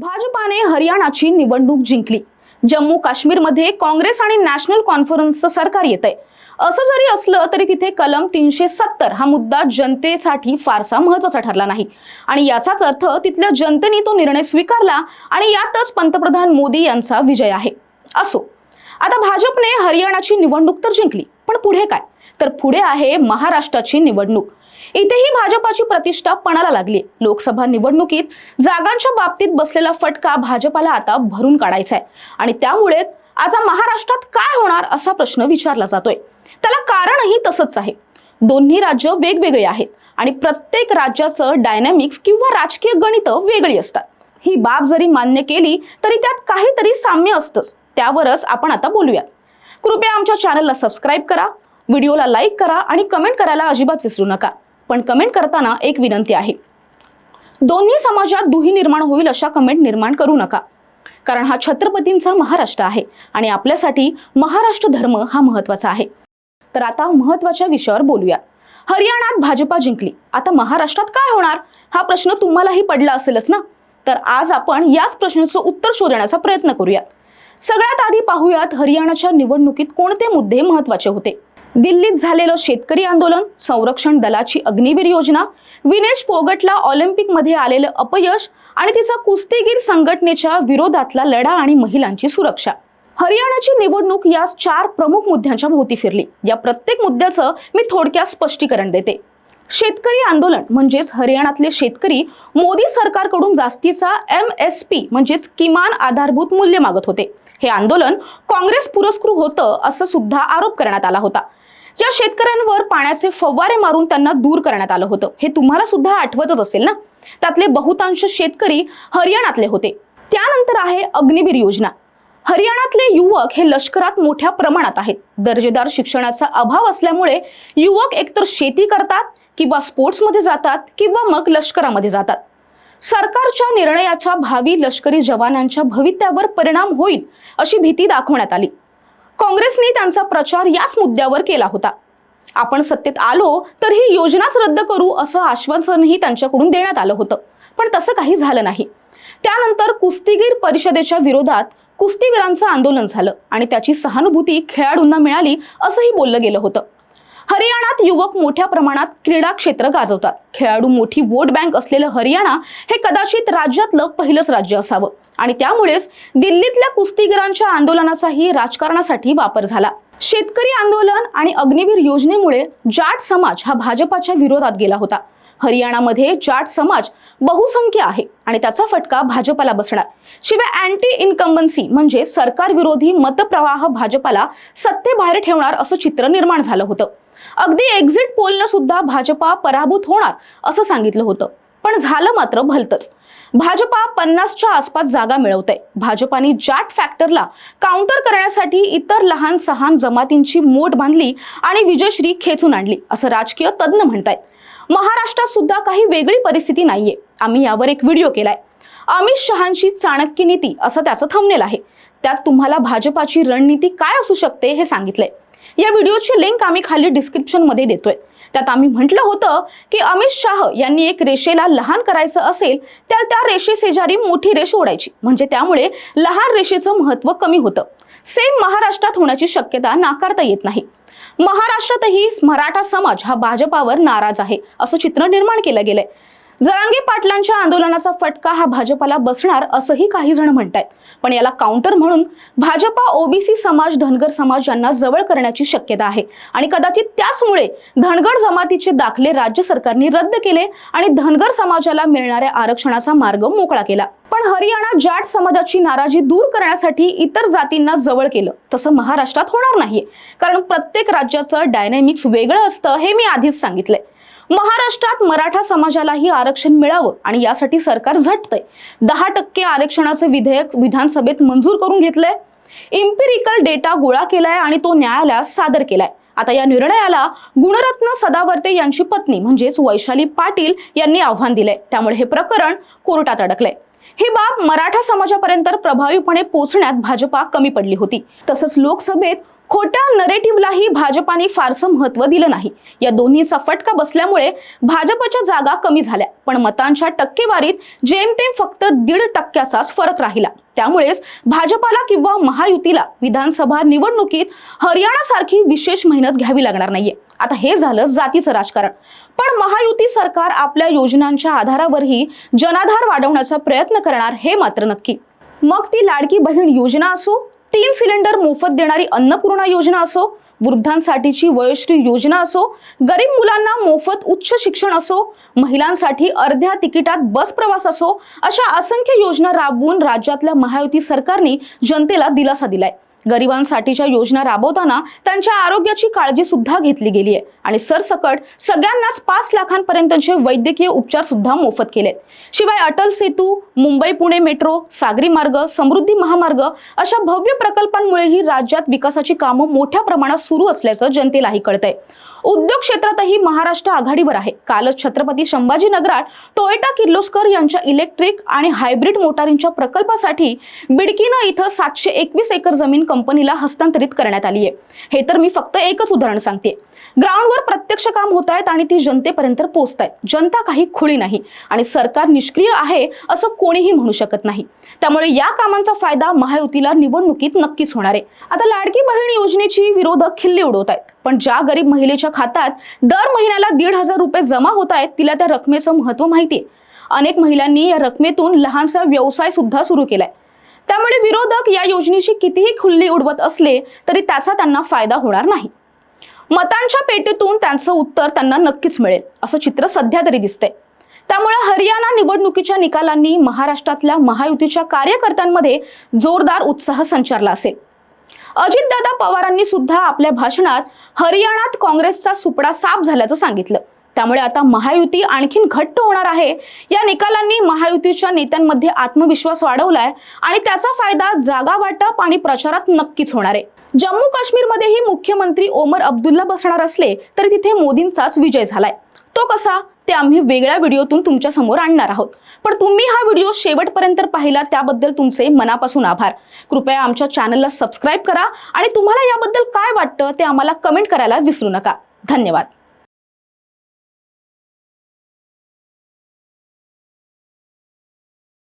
भाजपाने हरियाणाची निवडणूक जिंकली. जम्मू काश्मीरमध्ये काँग्रेस आणि नॅशनल कॉन्फरन्सचं सरकार येत आहे असं जरी असलं तरी तिथे कलम तीनशे सत्तर हा मुद्दा जनतेसाठी फारसा महत्त्वाचा ठरला नाही. आणि याचाच अर्थ तिथल्या जनतेने तो निर्णय स्वीकारला आणि यातच पंतप्रधान मोदी यांचा विजय आहे. असो. आता भाजपने हरियाणाची निवडणूक तर जिंकली पण पुढे काय? तर पुढे आहे महाराष्ट्राची निवडणूक. इथेही भाजपाची प्रतिष्ठा पणाला लागली. लोकसभा निवडणुकीत जागांच्या बाबतीत बसलेला फटका भाजपाला आता भरून काढायचा आहे आणि त्यामुळे आता महाराष्ट्रात काय होणार असा प्रश्न विचारला जातोय. त्याला कारणही तसंच आहे. दोन्ही राज्य वेगवेगळे आहेत आणि प्रत्येक राज्याचं डायनॅमिक्स किंवा राजकीय गणित वेगळी असतात. ही बाब जरी मान्य केली तरी त्यात काहीतरी साम्य असतंच. त्यावरच आपण आता बोलूया. कृपया आमच्या चॅनलला सबस्क्राईब करा व्हिडिओला लाईक करा आणि कमेंट करायला अजिबात विसरू नका. पण कमेंट करताना एक विनंती आहे. दोन्ही समाजात दुही निर्माण होईल अशा कमेंट निर्माण करू नका. कारण हा छत्रपतींचा महाराष्ट्र आहे आणि आपल्यासाठी महाराष्ट्र धर्म हा महत्त्वाचा आहे. तर आता महत्त्वाच्या विषयावर बोलूया. हरियाणात भाजपा जिंकली. आता महाराष्ट्रात काय होणार? हा प्रश्न तुम्हालाही पडला असेलच ना? तर आज आपण याच प्रश्नाचं उत्तर शोधण्याचा प्रयत्न करूयात सगळ्यात आधी पाहूयात हरियाणाच्या निवडणुकीत कोणते मुद्दे महत्त्वाचे होते? दिल्लीत झालेलं शेतकरी आंदोलन संरक्षण दलाची अग्निवीर योजना विनेश फोगटला ऑलिम्पिकमध्ये आलेलं अपयश आणि तिचा कुस्तीगीर संघटनेच्या विरोधातला लढा आणि महिलांची सुरक्षा. हरियाणाची निवडणूक या चार प्रमुख मुद्द्यांच्या भोवती फिरली. या प्रत्येक मुद्द्याचं मी थोडक्यात स्पष्टीकरण देते. शेतकरी आंदोलन म्हणजेच हरियाणातले शेतकरी मोदी सरकारकडून जास्तीचा एम एस पी म्हणजेच किमान आधारभूत मूल्य मागत होते. हे आंदोलन काँग्रेस पुरस्कृत होतं असं सुद्धा आरोप करण्यात आला होता. या शेतकऱ्यांवर पाण्याचे फवारे मारून त्यांना दूर करण्यात आलं होतं. हे तुम्हाला सुद्धा आठवतच असेल ना? त्यातले बहुतांश शेतकरी हरियाणातले होते. त्यानंतर आहे अग्निवीर योजना. हरियाणातले युवक हे लष्करात मोठ्या प्रमाणात आहेत. दर्जेदार शिक्षणाचा अभाव असल्यामुळे युवक एकतर शेती करतात किंवा स्पोर्ट्समध्ये जातात किंवा मग लष्करामध्ये जातात. सरकारच्या निर्णयाच्या भावी लष्करी जवानांच्या भवित्यावर परिणाम होईल अशी भीती दाखवण्यात आली. काँग्रेसने त्यांचा प्रचार याच मुद्द्यावर केला होता. आपण सत्तेत आलो तर ही योजनाच रद्द करू असं आश्वासनही त्यांच्याकडून देण्यात आलं होतं. पण तसं काही झालं नाही. त्यानंतर कुस्तीगीर परिषदेच्या विरोधात कुस्तीवीरांचं आंदोलन झालं आणि त्याची सहानुभूती खेळाडूंना मिळाली असंही बोललं गेलं होतं. हरियाणात युवक मोठ्या प्रमाणात क्रीडा क्षेत्र गाजवतात. खेळाडू मोठी वोट बँक असलेलं हरियाणा हे कदाचित राज्यातलं पहिलंच राज्य असावं. आणि त्यामुळेच दिल्लीतल्या कुस्तीगिरांच्या आंदोलनाचाही राजकारणासाठी वापर झाला. शेतकरी आंदोलन आणि अग्निवीर योजनेमुळे जाट समाज हा भाजपाच्या विरोधात गेला होता. हरियाणामध्ये जाट समाज बहुसंख्य आहे आणि त्याचा फटका भाजपाला बसणार. शिवाय अँटी इन्कम्बन्सी म्हणजे सरकार विरोधी मतप्रवाह भाजपाला सत्तेबाहेर ठेवणार असं चित्र निर्माण झालं होतं. अगदी एक्झिट पोलनं सुद्धा भाजपा पराभूत होणार असं सांगितलं होतं. पण झालं मात्र भलतच. भाजपा पन्नासच्या आसपास जागा मिळवते भाजपाने जाट फॅक्टरला काउंटर करण्यासाठी इतर लहान सहान जमातींची मोठ बांधली आणि विजयश्री खेचून आणली असं राजकीय तज्ज्ञ म्हणतायत. महाराष्ट्रात सुद्धा काही वेगळी परिस्थिती नाहीये. आम्ही यावर एक व्हिडिओ केलाय. अमित शहांची चाणक्य नीती असं त्याचं थंबनेल आहे. त्यात तुम्हाला भाजपाची रणनीती काय असू शकते हे सांगितलंय. या व्हिडिओची लिंक आम्ही खाली डिस्क्रिप्शनमध्ये देतोय. त्यात आम्ही म्हटलं होतं की अमित शाह यांनी एक रेषेला लहान करायचं असेल तर त्या रेषे शेजारी मोठी रेष ओढायची. म्हणजे त्यामुळे लहान रेषेचं महत्त्व कमी होतं. सेम महाराष्ट्रात होण्याची शक्यता नाकारता येत नाही. महाराष्ट्रातही मराठा समाज हा भाजपावर नाराज आहे असं चित्र निर्माण केलं गेलंय. जरांगे पाटलांच्या आंदोलनाचा फटका हा भाजपाला बसणार असंही काही जण म्हणतायत. पण याला काउंटर म्हणून भाजपा ओबीसी समाज धनगर समाज यांना जवळ करण्याची शक्यता आहे. आणि कदाचित त्याचमुळे धनगर जमातीचे दाखले राज्य सरकारने रद्द केले आणि धनगर समाजाला मिळणाऱ्या आरक्षणाचा मार्ग मोकळा केला. पण हरियाणा जाट समाजाची नाराजी दूर करण्यासाठी इतर जातींना जवळ केलं. तसं महाराष्ट्रात होणार नाहीये. कारण प्रत्येक राज्याचं डायनॅमिक्स वेगळं असतं हे मी आधीच सांगितलंय. महाराष्ट्रात मराठा समाजालाही आरक्षण मिळावं आणि यासाठी सरकार झटतंय. दहा टक्के आरक्षणाचं विधेयक विधानसभेत मंजूर करून घेतलंय. इम्पिरिकल डेटा गोळा केलाय आणि तो न्यायालयात सादर केलाय. आता या निर्णयाला गुणरत्न सदावर्ते यांची पत्नी म्हणजेच वैशाली पाटील यांनी आव्हान दिलंय. त्यामुळे हे प्रकरण कोर्टात अडकलंय. ही बाब मराठा समाजापर्यंत प्रभावीपणे पोहोचण्यात भाजपा कमी पडली होती. तसंच लोकसभेत खोट्या नरेटिव्हलाही भाजपाने फारसं महत्त्व दिलं नाही. या दोन्हीचा फटका बसल्यामुळे भाजपच्या जागा कमी झाल्या. पण मतांच्या टक्केवारीत जेमतेम फक्त दीड टक्क्याचाच फरक राहिला. त्यामुळेच भाजपाला किंवा महायुतीला विधानसभा निवडणुकीत हरियाणासारखी विशेष मेहनत घ्यावी लागणार नाहीये. आता हे झालं जातीचं राजकारण. पण महायुती सरकार आपल्या योजनांच्या आधारावरही जनाधार वाढवण्याचा प्रयत्न करणार हे मात्र नक्की. मग ती लाडकी बहीण योजना असो तीन सिलेंडर मोफत देणारी अन्नपूर्णा योजना असो वृद्धांसाठीची वयोश्री योजना असो गरीब मुलांना मोफत उच्च शिक्षण असो महिलांसाठी अर्ध्या तिकिटात बस प्रवास असो अशा असंख्य योजना राबवून राज्यातल्या महायुती सरकारने जनतेला दिलासा दिलाय. गरिबांसाठीच्या योजना राबवताना त्यांच्या आरोग्याची काळजी सुद्धा घेतली गेली आहे. आणि सरसकट सगळ्यांनाच पाच लाखांपर्यंतचे वैद्यकीय उपचार सुद्धा मोफत केलेत. शिवाय अटल सेतू मुंबई पुणे मेट्रो सागरी मार्ग समृद्धी महामार्ग अशा भव्य प्रकल्पांमुळेही राज्यात विकासाची कामं मोठ्या प्रमाणात सुरू असल्याचं जनतेलाही कळतंय. उद्योग क्षेत्रातही महाराष्ट्र आघाडीवर आहे. कालच छत्रपती संभाजी नगरात टोयोटा किर्लोस्कर यांच्या इलेक्ट्रिक आणि हायब्रिड मोटारींच्या प्रकल्पासाठी बिडकीना इथं सातशे एकवीस एकर जमीन कंपनीला हस्तांतरित करण्यात आली आहे. हे तर मी फक्त एकच उदाहरण सांगते. ग्राउंडवर प्रत्यक्ष काम होत आहेत आणि ती जनतेपर्यंत पोहोचत आहेत. जनता काही खुळी नाही आणि सरकार निष्क्रिय आहे असं कोणीही म्हणू शकत नाही. त्यामुळे या कामांचा फायदा महायुतीला निवडणुकीत नक्कीच होणार आहे. आता लाडकी बहीण योजनेची विरोधक खिल्ली उडवत आहेत. पण ज्या गरीब महिलेच्या खात्यात दर महिन्याला दीड हजार रुपये जमा होत आहेत तिला त्या रकमेचं महत्त्व माहितीये अनेक महिलांनी या रकमेतून लहानसा व्यवसाय सुद्धा सुरू केलाय. त्यामुळे विरोधक या योजनेची कितीही खुल्ली उडवत असले तरी त्याचा त्यांना फायदा होणार नाही. मतांच्या पेटीतून त्यांचं उत्तर त्यांना नक्कीच मिळेल असं चित्र सध्या तरी दिसतंय. त्यामुळे हरियाणा निवडणुकीच्या निकालांनी महाराष्ट्रातल्या महायुतीच्या कार्यकर्त्यांमध्ये जोरदार उत्साह संचारला असेल. अजितदादा पवारांनी सुद्धा आपल्या भाषणात हरियाणात काँग्रेसचा सुपडा साफ झाल्याचं सांगितलं. त्यामुळे आता महायुती आणखीन घट्ट होणार आहे. या निकालांनी महायुतीच्या नेत्यांमध्ये आत्मविश्वास वाढवलाय आणि त्याचा फायदा जागा वाटप आणि प्रचारात नक्कीच होणार आहे. जम्मू काश्मीरमध्येही मुख्यमंत्री ओमर अब्दुल्ला बसणार असले तरी तिथे मोदींचाच विजय झालाय. तो कसा ते आम्ही वेगळ्या व्हिडिओतून तुमच्यासमोर आणणार आहोत. पण तुम्ही हा व्हिडिओ शेवटपर्यंत पाहिला त्याबद्दल तुमचे मनापासून आभार. कृपया आमच्या चॅनलला सबस्क्राईब करा आणि तुम्हाला याबद्दल काय वाटतं ते आम्हाला कमेंट करायला विसरू नका. धन्यवाद.